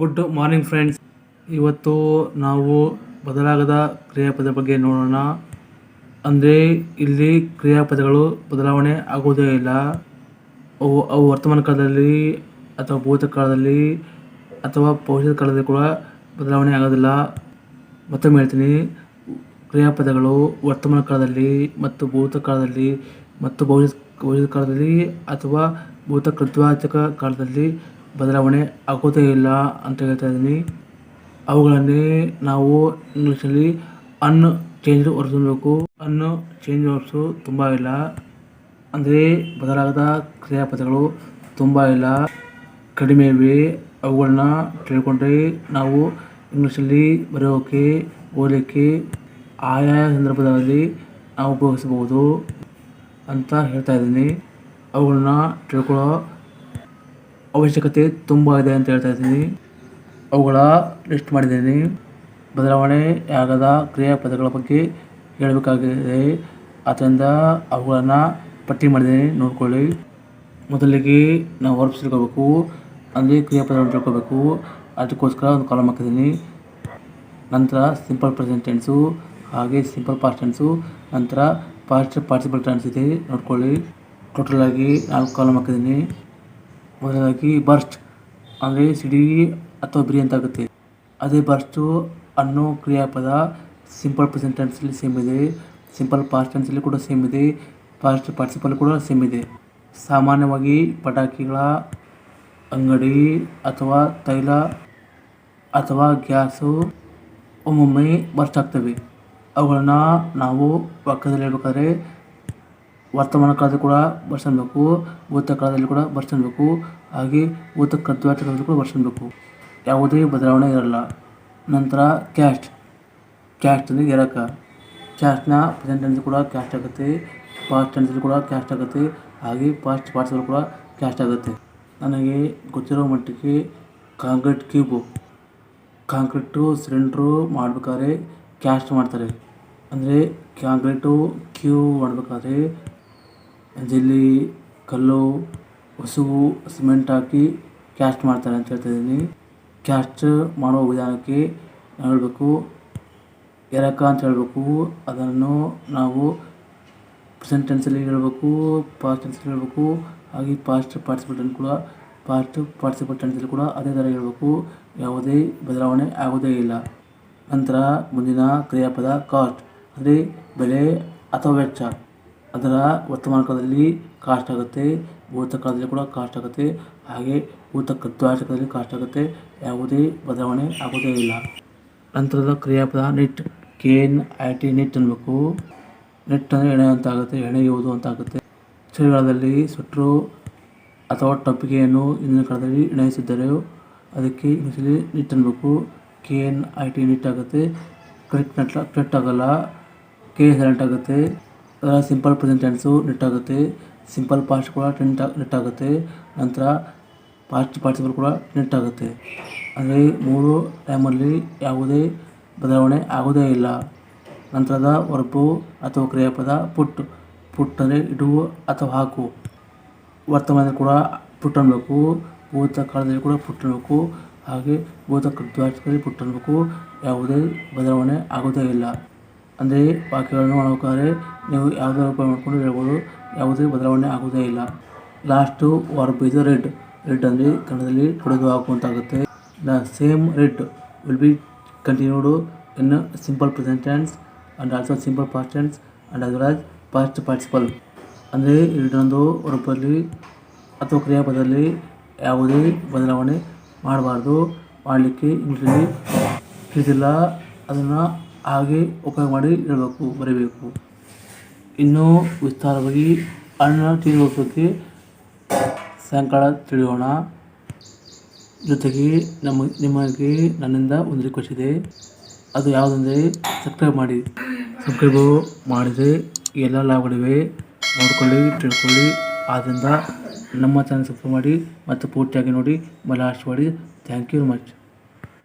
Good morning friends ಇವತ್ತು ನಾವು ಬದಲಾಗದ ಕ್ರಿಯಾಪದ ಬಗ್ಗೆ ನೋಡೋಣ. ಅಂದರೆ ಇಲ್ಲಿ ಕ್ರಿಯಾಪದಗಳು ಬದಲಾವಣೆ ಆಗೋದೇ ಇಲ್ಲ. ಅವು ಅವು ವರ್ತಮಾನ ಕಾಲದಲ್ಲಿ ಅಥವಾ ಭೂತಕಾಲದಲ್ಲಿ ಅಥವಾ ಭವಿಷ್ಯದ ಕಾಲದಲ್ಲಿ ಕೂಡ ಬದಲಾವಣೆ ಆಗೋದಿಲ್ಲ. ಮತ್ತೊಮ್ಮೆ ಹೇಳ್ತೀನಿ. ಕ್ರಿಯಾಪದಗಳು ವರ್ತಮಾನ ಕಾಲದಲ್ಲಿ ಮತ್ತು ಭೂತಕಾಲದಲ್ಲಿ ಮತ್ತು ಭವಿಷ್ಯ, ಭವಿಷ್ಯದ ಕಾಲದಲ್ಲಿ ಅಥವಾ ಭೂತ ಕೃತ್ವಾಚಕ ಕಾಲದಲ್ಲಿ ಬದಲಾವಣೆ ಆಗೋದೇ ಇಲ್ಲ ಅಂತ ಹೇಳ್ತಾ ಇದ್ದೀನಿ. ಅವುಗಳನ್ನೇ ನಾವು ಇಂಗ್ಲೀಷಲ್ಲಿ ಅನ್ ಚೇಂಜ್ ವರ್ಡ್ಸ್ ಅನ್ಬೇಕು. ಅನ್ನು ಚೇಂಜ್ ವರ್ಡ್ಸು ತುಂಬ ಇಲ್ಲ. ಅಂದರೆ ಬದಲಾಗದ ಕ್ರಿಯಾಪದಗಳು ತುಂಬ ಇಲ್ಲ. ಕಡಿಮೆ ಇವೆ. ಅವುಗಳನ್ನ ತಿಳ್ಕೊಂಡ್ರೆ ನಾವು ಇಂಗ್ಲೀಷಲ್ಲಿ ಬರೆಯೋಕ್ಕೆ ಓದಲಿಕ್ಕೆ ಆಯಾ ಸಂದರ್ಭದಲ್ಲಿ ನಾವು ಉಪಯೋಗಿಸಬಹುದು ಅಂತ ಹೇಳ್ತಾ ಇದ್ದೀನಿ. ಅವುಗಳನ್ನ ತಿಳ್ಕೊಳ್ಳೋ ಅವಶ್ಯಕತೆ ತುಂಬ ಇದೆ ಅಂತ ಹೇಳ್ತಾ ಇದ್ದೀನಿ. ಅವುಗಳ ಲಿಸ್ಟ್ ಮಾಡಿದ್ದೀನಿ. ಬದಲಾವಣೆ ಆಗದ ಕ್ರಿಯಾಪದಗಳ ಬಗ್ಗೆ ಹೇಳಬೇಕಾಗಿದೆ. ಆದ್ದರಿಂದ ಅವುಗಳನ್ನು ಪಟ್ಟಿ ಮಾಡಿದ್ದೀನಿ. ನೋಡ್ಕೊಳ್ಳಿ. ಮೊದಲಿಗೆ ನಾವು ವರ್ಬ್ಸ್ ತಿಳ್ಕೋಬೇಕು. ಅಂದರೆ ಕ್ರಿಯಾಪದಗಳನ್ನು ತಿಳ್ಕೋಬೇಕು. ಅದಕ್ಕೋಸ್ಕರ ಒಂದು ಕಾಲಮ್ ಹಾಕಿದ್ದೀನಿ. ನಂತರ ಸಿಂಪಲ್ ಪ್ರೆಸೆಂಟ್ ಟೆನ್ಸು, ಹಾಗೆ ಸಿಂಪಲ್ ಪಾಸ್ಟ್ ಟೆನ್ಸು, ನಂತರ ಪಾಸ್ಟ್ ಪಾರ್ಟಿಸಿಪಲ್ ಟೆನ್ಸ್ ಇದೆ. ನೋಡ್ಕೊಳ್ಳಿ. ಟೋಟಲಾಗಿ ನಾಲ್ಕು ಕಾಲಮ್ ಹಾಕಿದ್ದೀನಿ. ಮೊದಲಾಗಿ ಬರ್ಸ್ಟ್, ಅಂದರೆ ಸಿಡಿ ಅಥವಾ ಬಿರಿ ಅಂತ ಆಗುತ್ತೆ ಅದೇ ಬರ್ಸ್ಟು ಅನ್ನೋ ಕ್ರಿಯಾಪದ ಸಿಂಪಲ್ ಪ್ರೆಸೆಂಟ್ ಟೆನ್ಸಲ್ಲಿ ಸೇಮ್ ಇದೆ ಸಿಂಪಲ್ ಪಾಸ್ಟ್ ಟೆನ್ಸಲ್ಲಿ ಕೂಡ ಸೇಮ್ ಇದೆ ಪಾಸ್ಟ್ ಪಾರ್ಟಿಸಿಪಲ್ ಕೂಡ ಸೇಮ್ ಇದೆ. ಸಾಮಾನ್ಯವಾಗಿ ಪಟಾಕಿಗಳ ಅಂಗಡಿ ಅಥವಾ ತೈಲ ಅಥವಾ ಗ್ಯಾಸು ಒಮ್ಮೊಮ್ಮೆ ಬರ್ಸ್ಟ್ ಆಗ್ತವೆ. ಅವುಗಳನ್ನ ನಾವು ಪಕ್ಕದಲ್ಲಿ ಹೇಳ್ಬೇಕಾದ್ರೆ ವರ್ತಮಾನ ಕಾಲದಲ್ಲಿ ಕೂಡ ಬರ್ಸ್ಕೊಬೇಕು, ಭೂತ ಕಾಲದಲ್ಲಿ ಕೂಡ ಬರ್ಸ್ಕೊಬೇಕು, ಹಾಗೆ ಭೂತ ಕಾಲದಲ್ಲಿ ಕೂಡ ಬರ್ಸ್ಕೊಬೇಕು. ಯಾವುದೇ ಬದಲಾವಣೆ ಇರಲ್ಲ. ನಂತರ ಕ್ಯಾಸ್ಟ್ ಕ್ಯಾಸ್ಟ್ ಅಂದರೆ ಎರಕ. ಕ್ಯಾಸ್ಟ್ನ ಪ್ರೆಸೆಂಟ್ ಅಂದರೆ ಕೂಡ ಕ್ಯಾಸ್ಟ್ ಆಗುತ್ತೆ ಪಾಸ್ಟ್ ಟೆನ್ಸಲ್ಲಿ ಕೂಡ ಕ್ಯಾಸ್ಟ್ ಆಗುತ್ತೆ, ಹಾಗೆ ಪಾಸ್ಟ್ ಪಾರ್ಟ್ಸಲ್ಲಿ ಕೂಡ ಕ್ಯಾಸ್ಟ್ ಆಗುತ್ತೆ. ನನಗೆ ಗೊತ್ತಿರೋ ಮಟ್ಟಿಗೆ ಕಾಂಕ್ರೀಟ್ ಕ್ಯೂಬು ಕಾಂಕ್ರೀಟು ಸಿಲಿಂಡ್ರು ಮಾಡಬೇಕಾದ್ರೆ ಕ್ಯಾಸ್ಟ್ ಮಾಡ್ತಾರೆ. ಅಂದರೆ ಕಾಂಕ್ರೀಟು ಕ್ಯೂ ಮಾಡಬೇಕಾದ್ರೆ ಜಲ್ಲಿ ಕಲ್ಲು, ಹಸುವು, ಸಿಮೆಂಟ್ ಹಾಕಿ ಕ್ಯಾಸ್ಟ್ ಮಾಡ್ತಾರೆ ಅಂತ ಹೇಳ್ತಾ ಇದ್ದೀನಿ. ಕ್ಯಾಸ್ಟ್ ಮಾಡುವ ವಿಧಾನಕ್ಕೆ ನಾವು ಹೇಳಬೇಕು, ಎರಕ ಅಂತ ಹೇಳಬೇಕು. ಅದನ್ನು ನಾವು ಪ್ರೆಸೆಂಟ್ ಟೆನ್ಸಲ್ಲಿ ಹೇಳಬೇಕು, ಪಾಸ್ಟ್ ಟೆನ್ಸಲ್ಲಿ ಹೇಳಬೇಕು. ಹಾಗೆ ಪಾಸ್ಟ್ ಪಾರ್ಟಿಸಿಪಲ್ ಕೂಡ, ಪಾಸ್ಟ್ ಪಾರ್ಟಿಸಿಪಲ್ ಟೆನ್ಸಲ್ಲಿ ಕೂಡ ಅದೇ ಥರ ಹೇಳಬೇಕು. ಯಾವುದೇ ಬದಲಾವಣೆ ಆಗೋದೇ ಇಲ್ಲ. ನಂತರ ಮುಂದಿನ ಕ್ರಿಯಾಪದ ಕಾಸ್ಟ್. ಅಂದರೆ ಬೆಲೆ ಅಥವಾ ವೆಚ್ಚ. ಅದರ ವರ್ತಮಾನ ಕಾಲದಲ್ಲಿ ಕಾಸ್ಟ್ ಆಗುತ್ತೆ ಭೂತ ಕಾಲದಲ್ಲಿ ಕೂಡ ಕಾಸ್ಟ್ ಆಗುತ್ತೆ, ಹಾಗೆ ಭೂತ ಕದ್ವಾಚಕದಲ್ಲಿ ಕಾಸ್ಟ್ ಆಗುತ್ತೆ, ಯಾವುದೇ ಬದಲಾವಣೆ ಆಗೋದೇ ಇಲ್ಲ. ನಂತರದ ಕ್ರಿಯಾಪದ net K N I T net ಅನ್ಬೇಕು ನೆಟ್ ಅಂದರೆ ಎಣೆ ಅಂತ ಆಗುತ್ತೆ ಎಣೆಯುವುದು ಅಂತ ಆಗುತ್ತೆ. ಚಳಿಗಾಲದಲ್ಲಿ ಸ್ವೆಟ್ರು ಅಥವಾ ಟಪ್ಪಿಗೆಯನ್ನು ಇಂದಿನ ಕಾಲದಲ್ಲಿ ಎಣೆಯಿಸಿದ್ದರೆ. ಅದಕ್ಕೆ ಇಂಗ್ಲೀಷಲ್ಲಿ ನಿಟ್ ಅನ್ಬೇಕು K N I T knit ಆಗುತ್ತೆ. ಕರೆಕ್ಟ್ ನೆಟ್ ಕರೆಕ್ಟ್ ಆಗೋಲ್ಲ. ಕೆ ಸೈಲೆಂಟ್ ಆಗುತ್ತೆ. ಅದರ ಸಿಂಪಲ್ ಪ್ರೆಸೆಂಟ್ ಟೆನ್ಸು ನೆಟ್ ಆಗುತ್ತೆ. ಸಿಂಪಲ್ ಪಾಸ್ಟ್ ಕೂಡ ಟೆಂಟ್ ನೆಟ್ ಆಗುತ್ತೆ. ನಂತರ ಪಾಸ್ಟ್ ಪಾರ್ಟಿಸಿಪಲ್ ಕೂಡ ನೆಟ್ ಆಗುತ್ತೆ. ಅಂದರೆ ಮೂರು ಟೈಮಲ್ಲಿ ಯಾವುದೇ ಬದಲಾವಣೆ ಆಗೋದೇ ಇಲ್ಲ. ನಂತರದ ವರ್ಬು ಅಥವಾ ಕ್ರಿಯಾಪದ ಪುಟ್ ಪುಟ್ ಅಂದರೆ ಇಡು ಅಥವಾ ಹಾಕು. ವರ್ತಮಾನದಲ್ಲಿ ಕೂಡ ಪುಟ್ ಅನ್ಬೇಕು. ಭೂತ ಕಾಲದಲ್ಲಿ ಕೂಡ ಪುಟ್ ಅನ್ಬೇಕು. ಹಾಗೆ ಭೂತ ದ್ವಾಚಕದಲ್ಲಿ ಪುಟ್ ಅನ್ಬೇಕು. ಯಾವುದೇ ಬದಲಾವಣೆ ಆಗೋದೇ ಇಲ್ಲ. ಅಂದರೆ ವಾಕ್ಯಗಳನ್ನು ಮಾಡಬೇಕಾದ್ರೆ ನೀವು ಯಾವುದೇ ಉಪಯೋಗ ಮಾಡಿಕೊಂಡು ಹೇಳ್ಬೋದು ಯಾವುದೇ ಬದಲಾವಣೆ ಆಗೋದೇ ಇಲ್ಲ. Last verb the read. Read ಅಂದರೆ ಕನ್ನಡದಲ್ಲಿ ತೊಡೆದು ಹಾಕುವಂತಾಗುತ್ತೆ. The same read will be continued in simple present tense and also simple past tense and as well as past participle. ಅಂದರೆ ಎರಡೊಂದು ರೂಪದಲ್ಲಿ ಅಥವಾ ಕ್ರಿಯಾಪದದಲ್ಲಿ ಯಾವುದೇ ಬದಲಾವಣೆ ಮಾಡಬಾರ್ದು. ಮಾಡಲಿಕ್ಕೆ ಇಂಗ್ಲೀಷಲ್ಲಿ ತಿಳಿದಿಲ್ಲ. ಅದನ್ನು ಹಾಗೆ ಉಪಯೋಗ ಮಾಡಿ ಹೇಳಬೇಕು ಬರೀಬೇಕು. ಇನ್ನೂ ವಿಸ್ತಾರವಾಗಿ ಅಣ್ಣ ತಿಳಿಯೋಕ್ಕೆ ಸಾಯಂಕಾಲ ತಿಳಿಯೋಣ. ಜೊತೆಗೆ ನಮ್ಮ, ನಿಮಗೆ ನನ್ನಿಂದ ಒಂದು ರಿಕ್ವೆಸ್ಟ್ ಇದೆ. ಅದು ಯಾವುದಂದರೆ ಸಬ್ಸ್ಕ್ರೈಬ್ ಮಾಡಿ. ಸಬ್ಸ್ಕ್ರೈಬ್ ಮಾಡಿದರೆ ಎಲ್ಲ ಲಾಭಗಳಿವೆ. ನೋಡ್ಕೊಳ್ಳಿ, ತಿಳ್ಕೊಳ್ಳಿ. ಆದ್ದರಿಂದ ನಮ್ಮ ಚಾನಲ್ ಸಬ್ಸ್ಕ್ರೈಬ್ ಮಾಡಿ ಮತ್ತು ಪೂರ್ತಿಯಾಗಿ ನೋಡಿ. ಲಾಸ್ಟ್ ಮಾಡಿ ಥ್ಯಾಂಕ್ ಯು ಮಚ್